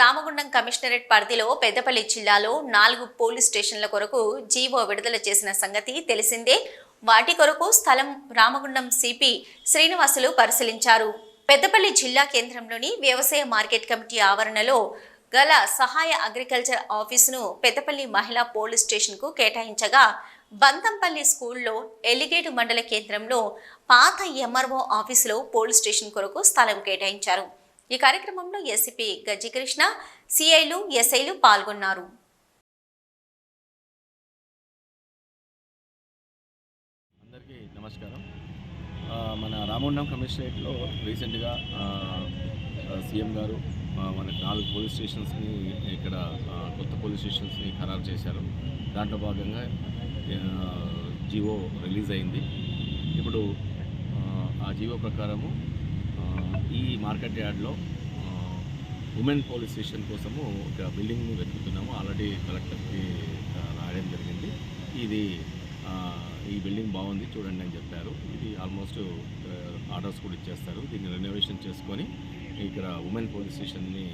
Ramagundam commissionerate పరిధిలో పెద్దపల్లి జిల్లాలో నాలుగు పోలీస్ స్టేషన్ల కొరకు జీవో విడుదల చేసిన సంగతి తెలిసిందే. వాటి కొరకు స్థలం రామగుండం సిపి శ్రీనివాసులు పరిశీలించారు. పెద్దపల్లి జిల్లా కేంద్రంలోని వ్యవసాయ మార్కెట్ కమిటీ ఆవరణలో గల సహాయ అగ్రికల్చర్ ఆఫీసును పెద్దపల్లి మహిళా పోలీస్ స్టేషన్కు కేటాయించగా బంతంపల్లి స్కూల్లో ఎలిగేటు మండల కేంద్రంలో పాత ఎంఆర్ఓ ఆఫీసులో పోలీస్ స్టేషన్ కొరకు స్థలం కేటాయించారు. ఈ కార్యక్రమంలో ఎస్సీపీ గజ్జికృష్ణ సిఐలు ఎస్ఐలు పాల్గొన్నారు. అందరికీ నమస్కారం. మన రామగుండం కమిషనరేట్లో రీసెంట్గా సీఎం గారు మన నాలుగు పోలీస్ స్టేషన్స్ని ఇక్కడ కొత్త పోలీస్ స్టేషన్స్ని ఖరారు చేశారు. దాంట్లో భాగంగా జీవో రిలీజ్ అయింది. ఇప్పుడు ఆ, జీవో ప్రకారము ఈ మార్కెట్ యార్డ్లో ఉమెన్ పోలీస్ స్టేషన్ కోసము ఒక బిల్డింగ్ను వెతుకుతున్నాము. ఆల్రెడీ కలెక్టర్కి రాయడం జరిగింది. ఇది ఈ బిల్డింగ్ బాగుంది చూడండి అని చెప్పారు. ఇది ఆల్మోస్ట్ ఆర్డర్స్ కూడా ఇచ్చేస్తారు. దీన్ని రెనోవేషన్ చేసుకొని ఇక్కడ ఉమెన్ పోలీస్ స్టేషన్ని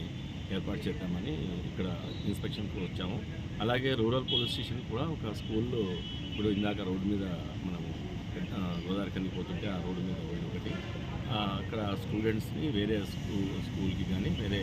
ఏర్పాటు చేద్దామని ఇక్కడ ఇన్స్పెక్షన్కి వచ్చాము. అలాగే రూరల్ పోలీస్ స్టేషన్ కూడా ఒక స్కూల్లో ఇప్పుడు ఇందాక రోడ్డు మీద మనము గోదావరి కిందకి పోతుంటే ఆ రోడ్డు మీద ఒకటి అక్కడ స్టూడెంట్స్ని వేరే స్కూల్ స్కూల్కి కానీ వేరే